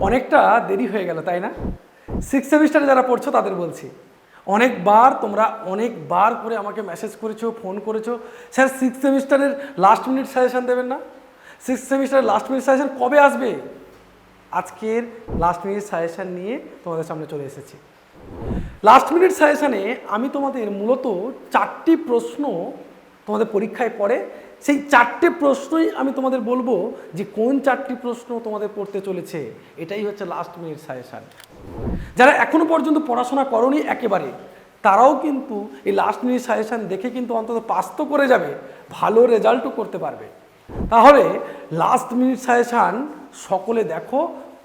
অনেকটা দেরি হয়ে গেল, তাই না? সিক্স সেমিস্টারে যারা পড়ছো, তাদের বলছি, অনেকবার তোমরা অনেকবার করে আমাকে মেসেজ করেছ ফোন করেছ। স্যার সিক্স সেমিস্টারের লাস্ট মিনিট সাজেশন দেবেন না? সিক্স সেমিস্টারের লাস্ট মিনিট সাজেশান কবে আসবে? আজকের লাস্ট মিনিট সাজেশান নিয়ে তোমাদের সামনে চলে এসেছি। লাস্ট মিনিট সাজেশানে আমি তোমাদের মূলত চারটি প্রশ্ন তোমাদের পরীক্ষায় পড়ে সেই চারটে প্রশ্নই আমি তোমাদের বলব যে কোন চারটি প্রশ্ন তোমাদের পড়তে চলেছে, এটাই হচ্ছে লাস্ট মিনিট সাজেশন যারা এখনও পর্যন্ত পড়াশোনা করনি একেবারে, তারাও কিন্তু এই লাস্ট মিনিট সাজেশন দেখে কিন্তু অন্তত পাস তো করে যাবে, ভালো রেজাল্টও করতে পারবে। তাহলে লাস্ট মিনিট সাজেশান সকলে দেখো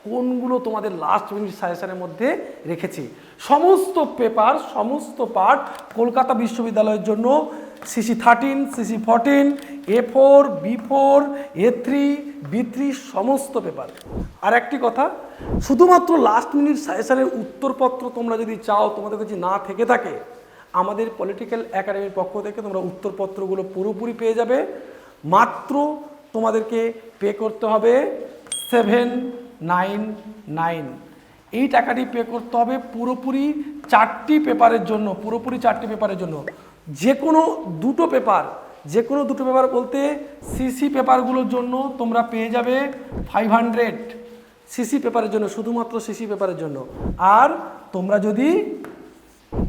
কোনগুলো তোমাদের লাস্ট মিনিট সাজেশনের মধ্যে রেখেছি। সমস্ত পেপার সমস্ত পার্ট কলকাতা বিশ্ববিদ্যালয়ের জন্য CC thirteen CC fourteen A four B four A three B three সমস্ত পেপার আর একটি কথা, শুধুমাত্র লাস্ট মিনিট সাজেশনের উত্তরপত্র তোমরা যদি চাও, তোমাদের কাছে না থেকে থাকে, আমাদের পলিটিক্যাল একাডেমির পক্ষ থেকে তোমরা উত্তরপত্রগুলো পুরোপুরি পেয়ে যাবে। মাত্র তোমাদেরকে পে করতে হবে সেভেন নাইন নাইন এই টাকাটি পে করতে হবে পুরোপুরি চারটি পেপারের জন্য, পুরোপুরি চারটি পেপারের জন্য। যে কোনো দুটো পেপার যে কোনো দুটো পেপার বলতে সিসি পেপারগুলোর জন্য তোমরা পেয়ে যাবে ফাইভ হান্ড্রেড সিসি পেপারের জন্য, শুধুমাত্র সিসি পেপারের জন্য। আর তোমরা যদি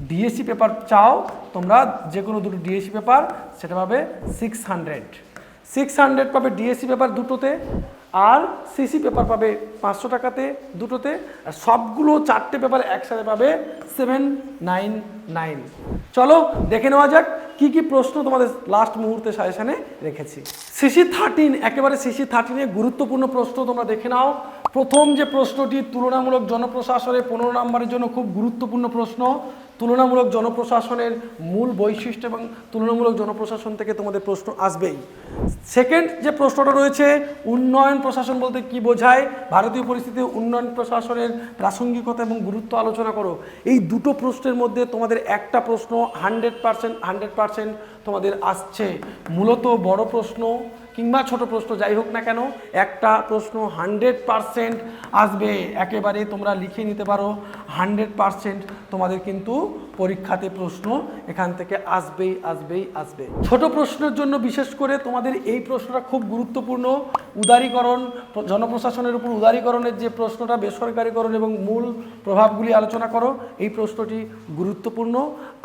ডিএসসি পেপার চাও, তোমরা যে কোনো দুটো ডিএসসি পেপার, সেটা পাবে সিক্স হান্ড্রেড সিক্স হান্ড্রেড পাবে ডিএসসি পেপার দুটোতে। আর সিসি পেপার পাবে পাঁচশো টাকাতে দুটোতে, আর সবগুলো চারটে পেপার একসাথে পাবে সেভেন নাইন নাইন চলো দেখে নেওয়া যাক কি কি প্রশ্ন তোমাদের লাস্ট মুহূর্তে সাজেশানে রেখেছি। সিসি থার্টিন একেবারে সিসি থার্টিনে গুরুত্বপূর্ণ প্রশ্ন তোমরা দেখে নাও। প্রথম যে প্রশ্নটি তুলনামূলক জনপ্রশাসনে পনেরো নম্বরের জন্য খুব গুরুত্বপূর্ণ প্রশ্ন তুলনামূলক জনপ্রশাসনের মূল বৈশিষ্ট্য এবং তুলনামূলক জনপ্রশাসন থেকে তোমাদের প্রশ্ন আসবেই। সেকেন্ড যে প্রশ্নটা রয়েছে, উন্নয়ন প্রশাসন বলতে কি বোঝায়? ভারতীয় পরিস্থিতিতে উন্নয়ন প্রশাসনের প্রাসঙ্গিকতা এবং গুরুত্ব আলোচনা করো। এই দুটো প্রশ্নের মধ্যে তোমাদের একটা প্রশ্ন হান্ড্রেড পার্সেন্ট হান্ড্রেড পার্সেন্ট তোমাদের আসছে। মূলত বড় প্রশ্ন কিংবা ছোট প্রশ্ন যাই হোক না কেন, একটা প্রশ্ন হান্ড্রেড পারসেন্ট আসবে। একেবারে তোমরা লিখে নিতে পারো। হান্ড্রেড পারসেন্ট তোমাদের কিন্তু পরীক্ষাতে প্রশ্ন এখান থেকে আসবেই আসবেই আসবে ছোট প্রশ্নের জন্য বিশেষ করে তোমাদের এই প্রশ্নটা খুব গুরুত্বপূর্ণ। উদারীকরণ, জনপ্রশাসনের উপর উদারীকরণের যে প্রশ্নটা, বেসরকারীকরণ এবং মূল প্রভাবগুলি আলোচনা করো, এই প্রশ্নটি গুরুত্বপূর্ণ।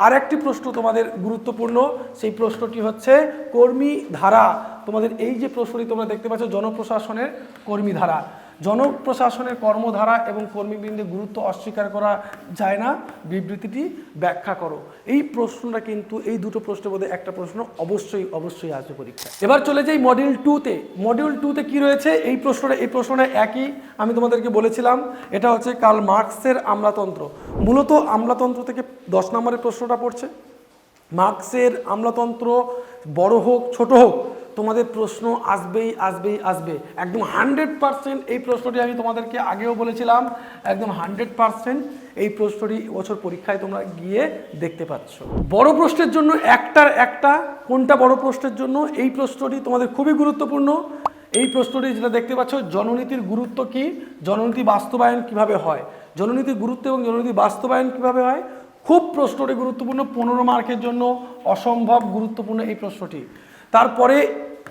আর একটি প্রশ্ন তোমাদের গুরুত্বপূর্ণ, সেই প্রশ্নটি হচ্ছে কর্মী ধারা। তোমাদের এই যে প্রশ্নটি তোমরা দেখতে পাচ্ছ, জনপ্রশাসনের কর্মী ধারা। জনপ্রশাসনের কর্মধারা এবং কর্মীবৃন্দের গুরুত্ব অস্বীকার করা যায় না। বিবৃতিটি ব্যাখ্যা করো। এই প্রশ্নটা কিন্তু, এই দুটো প্রশ্নের মধ্যে একটা প্রশ্ন অবশ্যই অবশ্যই আসবে পরীক্ষা এবার চলে যাই মডিউল টুতে মডিউল টুতে কি রয়েছে? এই প্রশ্নটা এই প্রশ্নটা একই আমি তোমাদেরকে বলেছিলাম। এটা হচ্ছে কাল মার্কসের আমলাতন্ত্র। মূলত আমলাতন্ত্র থেকে দশ নম্বরের প্রশ্নটা পড়ছে। মার্কসের আমলাতন্ত্র বড় হোক, ছোট হোক তোমাদের প্রশ্ন আসবেই আসবেই, আসবে। একদম হান্ড্রেড পারসেন্ট এই প্রশ্নটি আমি তোমাদেরকে আগেও বলেছিলাম। একদম হান্ড্রেড পারসেন্ট এই প্রশ্নটি বছর পরীক্ষায় তোমরা গিয়ে দেখতে পাচ্ছ। বড় প্রশ্নের জন্য একটার একটা, কোনটা বড় প্রশ্নের জন্য, এই প্রশ্নটি তোমাদের খুবই গুরুত্বপূর্ণ। এই প্রশ্নটি যেটা দেখতে পাচ্ছ, জননীতির গুরুত্ব কি? জননীতি বাস্তবায়ন কীভাবে হয়? জননীতির গুরুত্ব এবং জননীতি বাস্তবায়ন কীভাবে হয়? খুব প্রশ্নটি গুরুত্বপূর্ণ, পনেরো মার্কের জন্য অসম্ভব গুরুত্বপূর্ণ এই প্রশ্নটি। তারপরে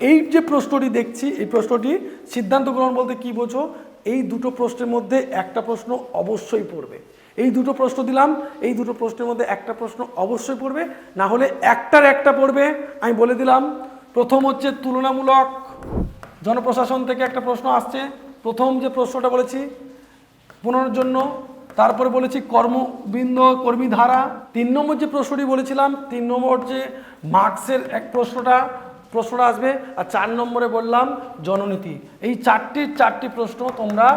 এই যে প্রশ্নটি দেখছি, এই প্রশ্নটি সিদ্ধান্ত গ্রহণ বলতে কি বোঝো? এই দুটো প্রশ্নের মধ্যে একটা প্রশ্ন অবশ্যই পড়বে। এই দুটো প্রশ্ন দিলাম, এই দুটো প্রশ্নের মধ্যে একটা প্রশ্ন অবশ্যই পড়বে, না হলে একটার একটা পড়বে। আমি বলে দিলাম, প্রথম হচ্ছে তুলনামূলক জনপ্রশাসন থেকে একটা প্রশ্ন আসছে। প্রথম যে প্রশ্নটা বলেছি পুনর জন্য, তারপরে বলেছি কর্মবৃন্দ কর্মী ধারা তিন নম্বর যে প্রশ্নটি বলেছিলাম, তিন নম্বর যে মার্কসের এক প্রশ্নটা। প্রশ্নটা আসবে আর চার নম্বরে বললাম জননীতি। এই চারটি চারটি প্রশ্ন তোমরা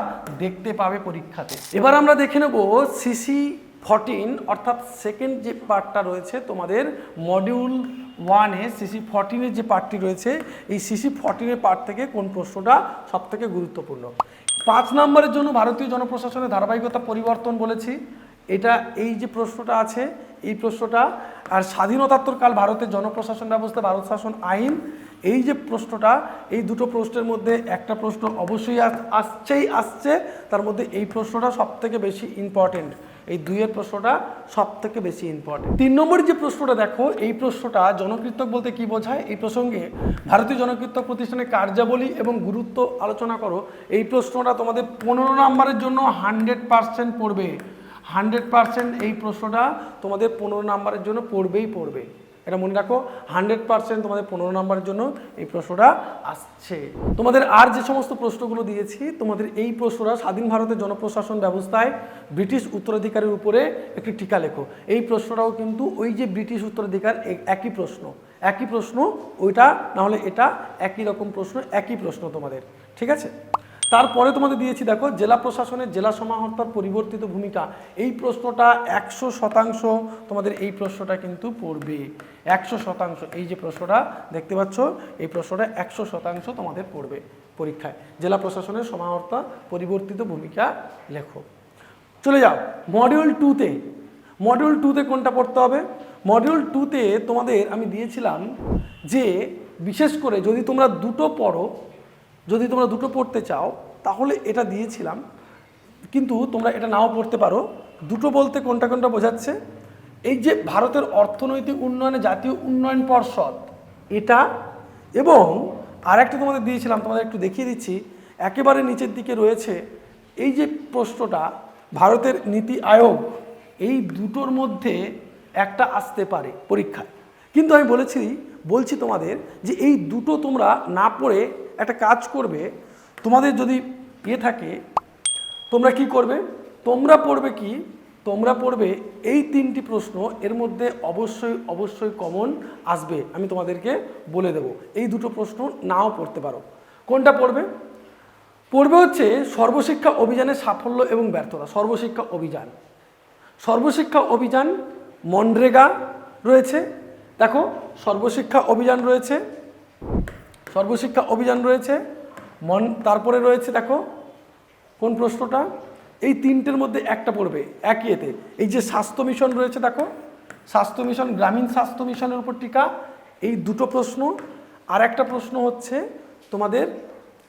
দেখতে পাবে পরীক্ষাতে। এবার আমরা দেখে নেব সিসি ফর্টিন অর্থাৎ সেকেন্ড যে পার্টটা রয়েছে তোমাদের মডিউল ওয়ানে সিসি ফর্টিনের যে পার্টটি রয়েছে, এই সিসি ফর্টিনের পার্ট থেকে কোন প্রশ্নটা সব থেকে গুরুত্বপূর্ণ? পাঁচ নম্বরের জন্য ভারতীয় জনপ্রশাসনের ধারাবাহিকতা পরিবর্তন বলেছি। এটা এই যে প্রশ্নটা আছে, এই প্রশ্নটা আর স্বাধীনতাত্তর কাল ভারতের জনপ্রশাসন ব্যবস্থা, ভারত শাসন আইন, এই যে প্রশ্নটা, এই দুটো প্রশ্নের মধ্যে একটা প্রশ্ন অবশ্যই আস- আসছেই আসছে, তার মধ্যে এই প্রশ্নটা সব থেকে বেশি ইম্পর্টেন্ট এই দুইয়ের প্রশ্নটা সব থেকে বেশি ইম্পর্টেন্ট তিন নম্বর যে প্রশ্নটা দেখো, এই প্রশ্নটা জনকৃতক বলতে কি বোঝায়? এই প্রসঙ্গে ভারতীয় জনকৃতক প্রতিষ্ঠানের কার্যাবলী এবং গুরুত্ব আলোচনা করো। এই প্রশ্নটা তোমাদের পনেরো নম্বরের জন্য হান্ড্রেড পার্সেন্ট পড়বে। হান্ড্রেড পার্সেন্ট এই প্রশ্নটা তোমাদের পনেরো নাম্বারের জন্য পড়বেই পড়বে। এটা মনে রাখো, হান্ড্রেড পার্সেন্ট তোমাদের পনেরো নাম্বারের জন্য এই প্রশ্নটা আসছে। তোমাদের আর যে সমস্ত প্রশ্নগুলো দিয়েছি, তোমাদের এই প্রশ্নটা স্বাধীন ভারতের জনপ্রশাসন ব্যবস্থায় ব্রিটিশ উত্তরাধিকারের উপরে একটি টিকা লেখো। এই প্রশ্নটাও কিন্তু ওই যে ব্রিটিশ উত্তরাধিকার একই প্রশ্ন। একই প্রশ্ন, ওইটা, নাহলে এটা একই রকম প্রশ্ন, একই প্রশ্ন তোমাদের। ঠিক আছে? তারপরে তোমাদের দিয়েছি, দেখো, জেলা প্রশাসনের জেলা সমাহর্তার পরিবর্তিত ভূমিকা। এই প্রশ্নটা একশো শতাংশ তোমাদের এই প্রশ্নটা কিন্তু পড়বে। একশো শতাংশ, এই যে প্রশ্নটা দেখতে পাচ্ছ, এই প্রশ্নটা একশো শতাংশ তোমাদের পড়বে পরীক্ষায়। জেলা প্রশাসনের সমাহর্তা পরিবর্তিত ভূমিকা লেখো। চলে যাও মডিউল টুতে মডিউল টুতে কোনটা পড়তে হবে? মডিউল টুতে তোমাদের আমি দিয়েছিলাম যে, বিশেষ করে যদি তোমরা দুটো পড়ো যদি তোমরা দুটো পড়তে চাও, তাহলে এটা দিয়েছিলাম। কিন্তু তোমরা এটা নাও পড়তে পারো। দুটো বলতে কোনটা কোনটা বোঝাচ্ছে? এই যে ভারতের অর্থনৈতিক উন্নয়নে জাতীয় উন্নয়ন পর্ষদ, এটা এবং আর একটা তোমাদের দিয়েছিলাম, তোমাদের একটু দেখিয়ে দিচ্ছি। একেবারে নিচের দিকে রয়েছে। এই যে প্রশ্নটা, ভারতের নীতি আয়োগ, এই দুটোর মধ্যে একটা আসতে পারে পরীক্ষায়। কিন্তু আমি বলেছি বলছি তোমাদের যে এই দুটো তোমরা না পড়ে একটা কাজ করবে, তোমাদের যদি ইয়ে থাকে, তোমরা কি করবে? তোমরা পড়বে কি? তোমরা পড়বে এই তিনটি প্রশ্ন, এর মধ্যে অবশ্যই অবশ্যই কমন আসবে। আমি তোমাদেরকে বলে দেব, এই দুটো প্রশ্ন নাও পড়তে পারো। কোনটা পড়বে? পড়বে হচ্ছে সর্বশিক্ষা অভিযানের সাফল্য এবং ব্যর্থতা, সর্বশিক্ষা অভিযান। সর্বশিক্ষা অভিযান মনরেগা রয়েছে। দেখো সর্বশিক্ষা অভিযান রয়েছে। সর্বশিক্ষা অভিযান রয়েছে। মন, তারপরে রয়েছে দেখো, কোন প্রশ্নটা? এই তিনটের মধ্যে একটা পড়বে, এক ইয়েতে। এই যে স্বাস্থ্য মিশন রয়েছে দেখো, স্বাস্থ্য মিশন, গ্রামীণ স্বাস্থ্য মিশনের উপর টিকা, এই দুটো প্রশ্ন। আর একটা প্রশ্ন হচ্ছে তোমাদের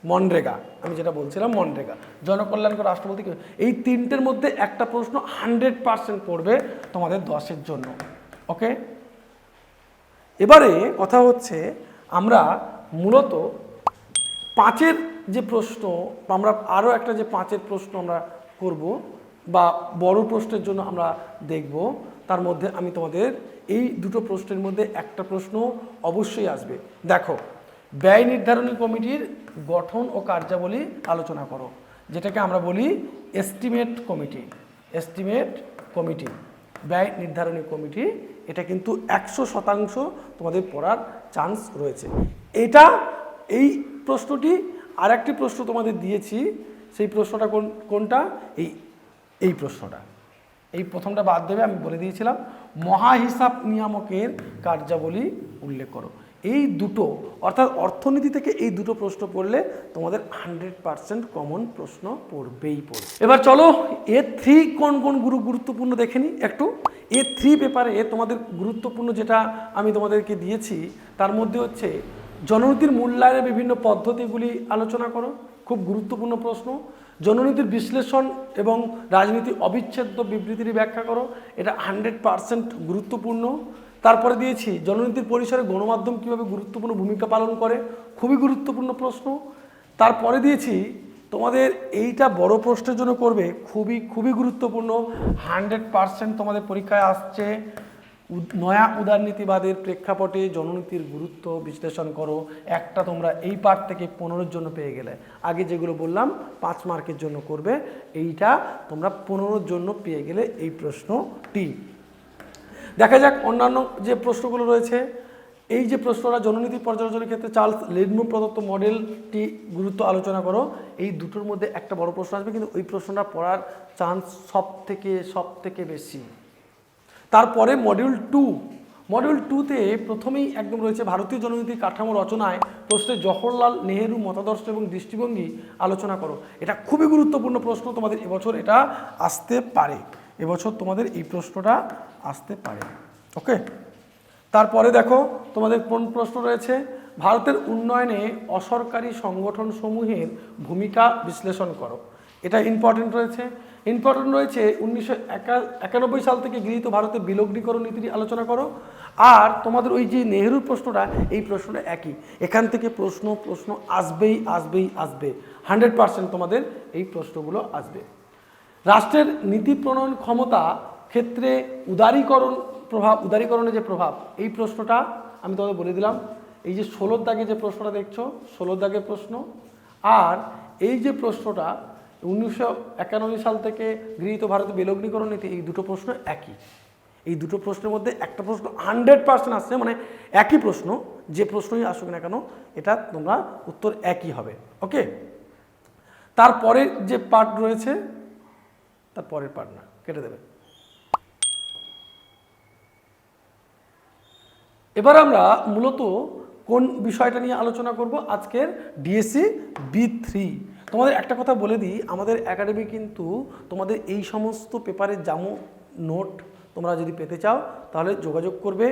মনরেগা, আমি যেটা বলছিলাম মনরেগা। জনকল্যাণকর রাষ্ট্রপতি এই তিনটের মধ্যে একটা প্রশ্ন হান্ড্রেড পার্সেন্ট পড়বে তোমাদের দশের জন্য ওকে এবারে কথা হচ্ছে আমরা মূলত পাঁচের যে প্রশ্ন আমরা আরও একটা যে পাঁচের প্রশ্ন আমরা করব বা বড় প্রশ্নের জন্য আমরা দেখব, তার মধ্যে আমি তোমাদের এই দুটো প্রশ্নের মধ্যে একটা প্রশ্ন অবশ্যই আসবে। দেখো, ব্যয় নির্ধারণী কমিটির গঠন ও কার্যাবলী আলোচনা করো, যেটাকে আমরা বলি এস্টিমেট কমিটি এস্টিমেট কমিটি ব্যয় নির্ধারণী কমিটি এটা কিন্তু একশো শতাংশ তোমাদের পড়ার চান্স রয়েছে। এটা, এই প্রশ্নটি আর একটি প্রশ্ন তোমাদের দিয়েছি। সেই প্রশ্নটা কোন, কোনটা? এই এই প্রশ্নটা। এই প্রথমটা বাদ দেবে, আমি বলে দিয়েছিলাম, মহাহিসাব নিয়ামকের কার্যাবলী উল্লেখ করো। এই দুটো, অর্থাৎ অর্থনীতি থেকে এই দুটো প্রশ্ন পড়লে তোমাদের হান্ড্রেড পার্সেন্ট কমন প্রশ্ন পড়বেই পড়বে। এবার চলো, এ থ্রি কোন কোন গুরু গুরুত্বপূর্ণ দেখে নিই একটু? এ থ্রি পেপারে তোমাদের গুরুত্বপূর্ণ যেটা আমি তোমাদেরকে দিয়েছি, তার মধ্যে হচ্ছে জননীতির মূল্যায়নের বিভিন্ন পদ্ধতিগুলি আলোচনা করো, খুব গুরুত্বপূর্ণ প্রশ্ন। জননীতির বিশ্লেষণ এবং রাজনীতি অবিচ্ছেদ্য বিবৃতির ব্যাখ্যা করো, এটা হান্ড্রেড পারসেন্ট গুরুত্বপূর্ণ। তারপরে দিয়েছি, জননীতির পরিসরে গণমাধ্যম কীভাবে গুরুত্বপূর্ণ ভূমিকা পালন করে, খুবই গুরুত্বপূর্ণ প্রশ্ন। তারপরে দিয়েছি, তোমাদের এইটা বড় প্রশ্নের জন্য করবে, খুবই খুবই গুরুত্বপূর্ণ, হান্ড্রেড পারসেন্ট তোমাদের পরীক্ষায় আসছে নয়া উদারনীতিবাদের প্রেক্ষাপটে জননীতির গুরুত্ব বিশ্লেষণ করো, একটা তোমরা এই পার্ট থেকে পনেরোর জন্য পেয়ে গেলে। আগে যেগুলো বললাম, পাঁচ মার্কের জন্য করবে, এইটা তোমরা পনেরোর জন্য পেয়ে গেলে এই প্রশ্নটি। দেখা যাক অন্যান্য যে প্রশ্নগুলো রয়েছে, এই যে প্রশ্নটা জননীতি পর্যালোচনার ক্ষেত্রে চার্লস লেডমো প্রদত্ত মডেলটি গুরুত্ব আলোচনা করো। এই দুটোর মধ্যে একটা বড় প্রশ্ন আসবে, কিন্তু ওই প্রশ্নটা পড়ার চান্স সব থেকে সব থেকে বেশি। তারপরে মডিউল টু। মডিউল টুতে প্রথমেই একদম রয়েছে ভারতীয় জননীতির কাঠামো রচনায় প্রশ্নে জওহরলাল নেহেরু মতাদর্শ এবং দৃষ্টিভঙ্গি আলোচনা করো। এটা খুবই গুরুত্বপূর্ণ প্রশ্ন, তোমাদের এবছর এটা আসতে পারে। এবছর তোমাদের এই প্রশ্নটা আসতে পারে। ওকে তারপরে দেখো, তোমাদের কোন প্রশ্ন রয়েছে? ভারতের উন্নয়নে অসরকারি সংগঠন সমূহের ভূমিকা বিশ্লেষণ করো। এটা ইম্পর্টেন্ট রয়েছে। ইম্পর্টেন্ট রয়েছে, উনিশশো একানব্বই সাল থেকে গৃহীত ভারতের বিলগ্নীকরণ নীতিটি আলোচনা করো। আর তোমাদের ওই যে নেহরুর প্রশ্নটা, এই প্রশ্নটা একই। এখান থেকে প্রশ্ন প্রশ্ন আসবেই আসবেই, আসবে। হান্ড্রেড পার্সেন্ট তোমাদের এই প্রশ্নগুলো আসবে। রাষ্ট্রের নীতি প্রণয়ন ক্ষমতা ক্ষেত্রে উদারীকরণ প্রভাব, উদারীকরণের যে প্রভাব, এই প্রশ্নটা আমি তোমাদের বলে দিলাম। এই যে ষোলোর দাগে যে প্রশ্নটা দেখছ ষোলোর দাগের প্রশ্ন। আর এই যে প্রশ্নটা, উনিশশো একানব্বই সাল থেকে গৃহীত ভারতের বিলগ্নীকরণ নীতি, এই দুটো প্রশ্ন একই। এই দুটো প্রশ্নের মধ্যে একটা প্রশ্ন হান্ড্রেড পার্সেন্ট আসছে মানে একই প্রশ্ন, যে প্রশ্নই আসুক না কেন, এটা তোমরা উত্তর একই হবে ওকে তারপরে যে পার্ট রয়েছে, তার পরের পার্ট না, কেটে দেবে। এবার আমরা মূলত কোন বিষয়টা নিয়ে আলোচনা করব? আজকের ডিএসসি বি থ্রি তোমাদের একটা কথা বলে দিই, আমাদের একাডেমি কিন্তু তোমাদের এই সমস্ত পেপারের জামো নোট তোমরা যদি পেতে চাও, তাহলে যোগাযোগ করবে।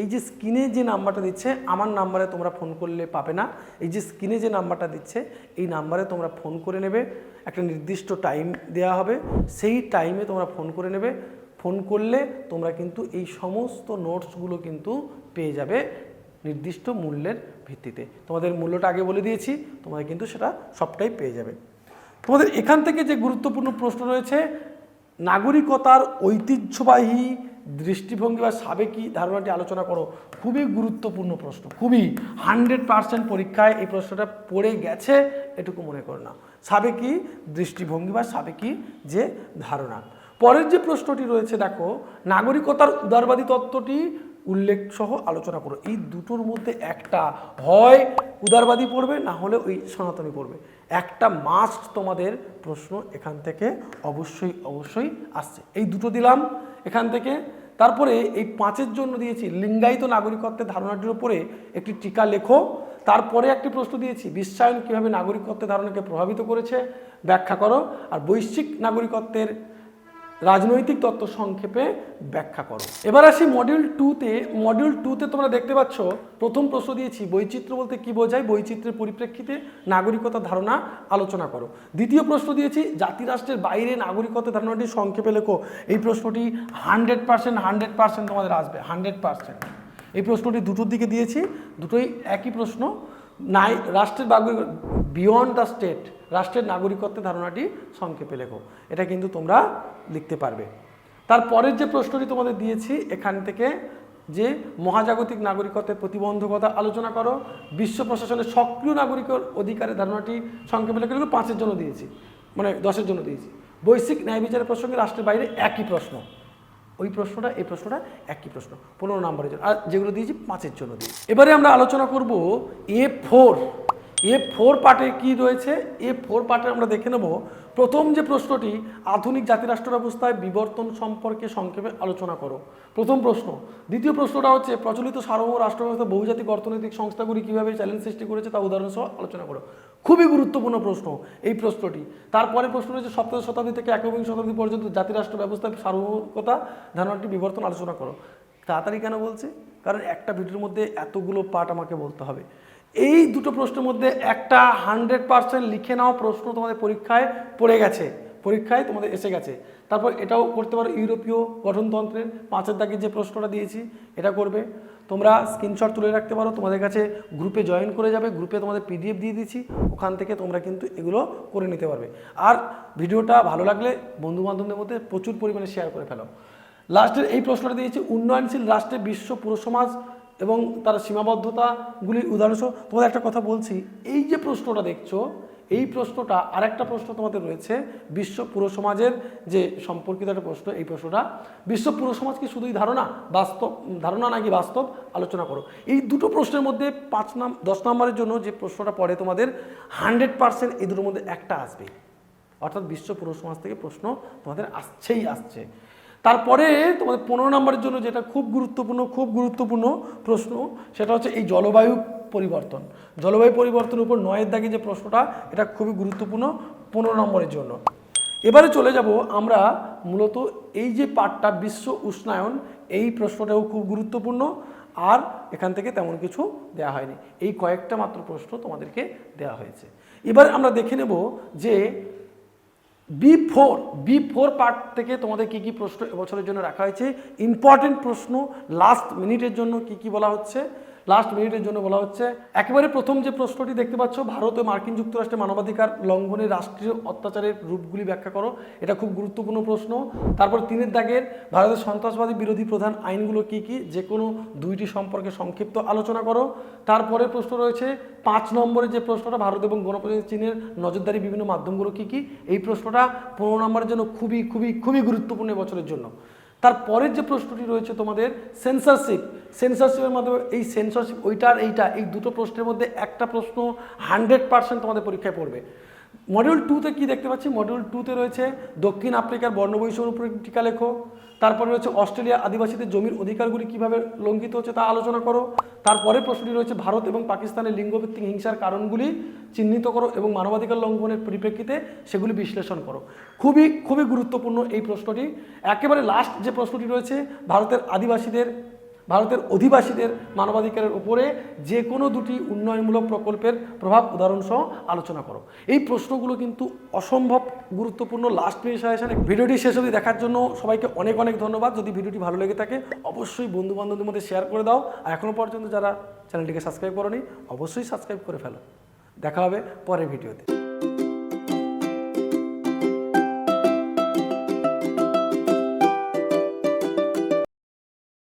এই যে স্ক্রিনে যে নাম্বারটা দিচ্ছে, আমার নাম্বারে তোমরা ফোন করলে পাবে না। এই যে স্ক্রিনে যে নাম্বারটা দিচ্ছে, এই নাম্বারে তোমরা ফোন করে নেবে। একটা নির্দিষ্ট টাইম দেওয়া হবে, সেই টাইমে তোমরা ফোন করে নেবে। ফোন করলে তোমরা কিন্তু এই সমস্ত নোটসগুলো কিন্তু পেয়ে যাবে নির্দিষ্ট মূল্যের ভিত্তিতে। তোমাদের মূল্যটা আগে বলে দিয়েছি, তোমরা কিন্তু সেটা সবটাই পেয়ে যাবে। তোমাদের এখান থেকে যে গুরুত্বপূর্ণ প্রশ্ন রয়েছে, নাগরিকতার ঐতিহ্যবাহী দৃষ্টিভঙ্গি বা সাবেকি ধারণাটি আলোচনা করো। খুবই গুরুত্বপূর্ণ প্রশ্ন, খুবই হান্ড্রেড পার্সেন্ট পরীক্ষায় এই প্রশ্নটা পড়ে গেছে, এটুকু মনে করো না। সাবেকি দৃষ্টিভঙ্গি বা সাবেকি যে ধারণা। পরের যে প্রশ্নটি রয়েছে, দেখো, নাগরিকতার উদারবাদী তত্ত্বটি উল্লেখ সহ আলোচনা করো। এই দুটোর মধ্যে একটা হয় উদারবাদী পড়বে, না হলে ওই সনাতনী পড়বে। একটা মাস্ট তোমাদের প্রশ্ন এখান থেকে অবশ্যই অবশ্যই আসছে। এই দুটো দিলাম এখান থেকে। তারপরে এই পাঁচের জন্য দিয়েছি, লিঙ্গায়িত নাগরিকত্বের ধারণাটির উপরে একটি টিকা লেখো। তারপরে একটি প্রশ্ন দিয়েছি, বিশ্বায়ন কীভাবে নাগরিকত্বের ধারণাকে প্রভাবিত করেছে? ব্যাখ্যা করো। আর বৈশ্বিক নাগরিকত্বের রাজনৈতিক তত্ত্ব সংক্ষেপে ব্যাখ্যা করো। এবার আসি মডিউল টুতে মডিউল টুতে তোমরা দেখতে পাচ্ছ, প্রথম প্রশ্ন দিয়েছি, বৈচিত্র্য বলতে কি বোঝায়? বৈচিত্র্যের পরিপ্রেক্ষিতে নাগরিকতার ধারণা আলোচনা করো। দ্বিতীয় প্রশ্ন দিয়েছি, জাতিরাষ্ট্রের বাইরে নাগরিকতার ধারণাটি সংক্ষেপে লেখো। এই প্রশ্নটি হান্ড্রেড পার্সেন্ট হান্ড্রেড পার্সেন্ট তোমাদের আসবে হান্ড্রেড পার্সেন্ট এই প্রশ্নটি দুটোর দিকে দিয়েছি, দুটোই একই প্রশ্ন। নাই, রাষ্ট্রের বিয়ন্ড দ্য স্টেট রাষ্ট্রের নাগরিকত্বের ধারণাটি সংক্ষেপে লেখো। এটা কিন্তু তোমরা লিখতে পারবে। তারপরের যে প্রশ্নটি তোমাদের দিয়েছি, এখান থেকে যে মহাজাগতিক নাগরিকত্বের প্রতিবন্ধকতা আলোচনা করো, বিশ্ব প্রশাসনের সক্রিয় নাগরিক অধিকারের ধারণাটি সংক্ষেপে লেখে পাঁচের জন্য দিয়েছি মানে দশের জন্য দিয়েছি। বৈশ্বিক ন্যায় বিচারের প্রসঙ্গে রাষ্ট্রের বাইরে একই প্রশ্ন। ওই প্রশ্নটা, এই প্রশ্নটা, একই প্রশ্ন। পনেরো নম্বরের জন্য। আর যেগুলো দিয়েছি, পাঁচের জন্য দিয়েছি। এবারে আমরা আলোচনা করব এ ফোর এ ফোর পার্টে কি রয়েছে? এ ফোর পার্টে আমরা দেখে নেব। প্রথম যে প্রশ্নটি, আধুনিক জাতিরাষ্ট্র ব্যবস্থায় বিবর্তন সম্পর্কে সংক্ষেপে আলোচনা করো। প্রথম প্রশ্ন, দ্বিতীয় প্রশ্নটা হচ্ছে, প্রচলিত সার্বভৌম রাষ্ট্র ব্যবস্থা বহুজাতিক অর্থনৈতিক সংস্থাগুলি কীভাবে চ্যালেঞ্জ সৃষ্টি করেছে তা উদাহরণ সহ আলোচনা করো। খুবই গুরুত্বপূর্ণ প্রশ্ন এই প্রশ্নটি। তারপরে প্রশ্ন রয়েছে সপ্তদশ শতাব্দী থেকে একবিংশ শতাব্দী পর্যন্ত জাতিরাষ্ট্র ব্যবস্থায় সার্বভৌমতা ধারণাটি বিবর্তন আলোচনা করো। তাড়াতাড়ি কেন বলছি? কারণ একটা ভিডিওর মধ্যে এতগুলো পার্ট আমাকে বলতে হবে। এই দুটো প্রশ্নের মধ্যে একটা হান্ড্রেড পার্সেন্ট লিখে নাও প্রশ্ন তোমাদের পরীক্ষায় পড়ে গেছে। পরীক্ষায় তোমাদের এসে গেছে। তারপর এটাও করতে পারো ইউরোপীয় গঠনতন্ত্রের পাঁচের দাগে যে প্রশ্নটা দিয়েছি, এটা করবে। তোমরা স্ক্রিনশট তুলে রাখতে পারো, তোমাদের কাছে গ্রুপে জয়েন করে যাবে। গ্রুপে তোমাদের পিডিএফ দিয়ে দিচ্ছি ওখান থেকে তোমরা কিন্তু এগুলো করে নিতে পারবে। আর ভিডিওটা ভালো লাগলে বন্ধু বান্ধবদের মধ্যে প্রচুর পরিমাণে শেয়ার করে ফেলো। লাস্টের এই প্রশ্নটা দিয়েছি, উন্নয়নশীল রাষ্ট্রে বিশ্ব পুরসমাজ এবং তার সীমাবদ্ধতাগুলির উদাহরণস্বরূপ, তোমাদের একটা কথা বলছি। এই যে প্রশ্নটা দেখছ, এই প্রশ্নটা আরেকটা প্রশ্ন তোমাদের রয়েছে। বিশ্ব পুরসমাজের যে সম্পর্কিত একটা প্রশ্ন, এই প্রশ্নটা, বিশ্ব পুরসমাজ কি শুধুই ধারণা? বাস্তব, ধারণা নাকি বাস্তব? আলোচনা করো। এই দুটো প্রশ্নের মধ্যে পাঁচ নাম, দশ নম্বরের জন্য যে প্রশ্নটা পড়ে তোমাদের, হান্ড্রেড পার্সেন্ট এই দুটোর মধ্যে একটা আসবে। অর্থাৎ বিশ্ব পুরসমাজ থেকে প্রশ্ন তোমাদের আসছেই আসছে। তারপরে তোমাদের পনেরো নম্বরের জন্য যেটা খুব গুরুত্বপূর্ণ খুব গুরুত্বপূর্ণ প্রশ্ন, সেটা হচ্ছে এই জলবায়ু পরিবর্তন। জলবায়ু পরিবর্তনের উপর নয়ের দাগে যে প্রশ্নটা, এটা খুবই গুরুত্বপূর্ণ পনেরো নম্বরের জন্য। এবারে চলে যাব আমরা মূলত এই যে পাঠটা, বিশ্ব উষ্ণায়ন, এই প্রশ্নটাও খুব গুরুত্বপূর্ণ। আর এখান থেকে তেমন কিছু দেওয়া হয়নি। এই কয়েকটা মাত্র প্রশ্ন তোমাদেরকে দেওয়া হয়েছে। এবার আমরা দেখে নেব যে B four B four part থেকে তোমাদের কি কি প্রশ্ন এবছরের জন্য রাখা হয়েছে? ইম্পর্টেন্ট প্রশ্ন লাস্ট মিনিটের জন্য কি কি বলা হচ্ছে? লাস্ট মিনিটের জন্য বলা হচ্ছে, একেবারে প্রথম যে প্রশ্নটি দেখতে পাচ্ছ, ভারত ও মার্কিন যুক্তরাষ্ট্রের মানবাধিকার লঙ্ঘনের রাষ্ট্রীয় অত্যাচারের রূপগুলি ব্যাখ্যা করো। এটা খুব গুরুত্বপূর্ণ প্রশ্ন। তারপর তিনের দাগের, ভারতের সন্ত্রাসবাদী বিরোধী প্রধান আইনগুলো কি কি? যে কোনো দুইটি সম্পর্কে সংক্ষিপ্ত আলোচনা করো। তারপরে প্রশ্ন রয়েছে, পাঁচ নম্বরে যে প্রশ্নটা, ভারত এবং গণপ্রজাতন্ত্রী চীনের নজরদারি বিভিন্ন মাধ্যমগুলো কি কি? এই প্রশ্নটা পনেরো নম্বরের জন্য খুবই খুবই খুবই গুরুত্বপূর্ণ বছরের জন্য। তারপরের যে প্রশ্নটি রয়েছে তোমাদের সেন্সারশিপ সেন্সারশিপের মাধ্যমে এই সেন্সারশিপ ওইটার এইটা, এই দুটো প্রশ্নের মধ্যে একটা প্রশ্ন হান্ড্রেড পার্সেন্ট তোমাদের পরীক্ষায় পড়বে। মডিউল টুতে কি দেখতে পাচ্ছি? মডিউল টুতে রয়েছে দক্ষিণ আফ্রিকার বর্ণবৈষম্য টিকা লেখো। তারপরে রয়েছে অস্ট্রেলিয়া আদিবাসীদের জমির অধিকারগুলি কীভাবে লঙ্ঘিত হচ্ছে তা আলোচনা করো। তারপরে প্রশ্নটি রয়েছে, ভারত এবং পাকিস্তানের লিঙ্গভিত্তিক হিংসার কারণগুলি চিহ্নিত করো এবং মানবাধিকার লঙ্ঘনের পরিপ্রেক্ষিতে সেগুলি বিশ্লেষণ করো। খুবই খুবই গুরুত্বপূর্ণ এই প্রশ্নটি। একেবারে লাস্ট যে প্রশ্নটি রয়েছে, ভারতের আদিবাসীদের ভারতের অধিবাসীদের মানবাধিকারের উপরে যে কোনো দুটি উন্নয়নমূলক প্রকল্পের প্রভাব উদাহরণসহ আলোচনা করো। এই প্রশ্নগুলো কিন্তু অসম্ভব গুরুত্বপূর্ণ। লাস্ট মিনিট সাজেশন ভিডিওটি শেষ অবধি দেখার জন্য সবাইকে অনেক অনেক ধন্যবাদ। যদি ভিডিওটি ভালো লেগে থাকে, অবশ্যই বন্ধু বান্ধবদের মধ্যে শেয়ার করে দাও। আর এখনও পর্যন্ত যারা চ্যানেলটিকে সাবস্ক্রাইব করনি, অবশ্যই সাবস্ক্রাইব করে ফেলো। দেখা হবে পরের ভিডিওতে।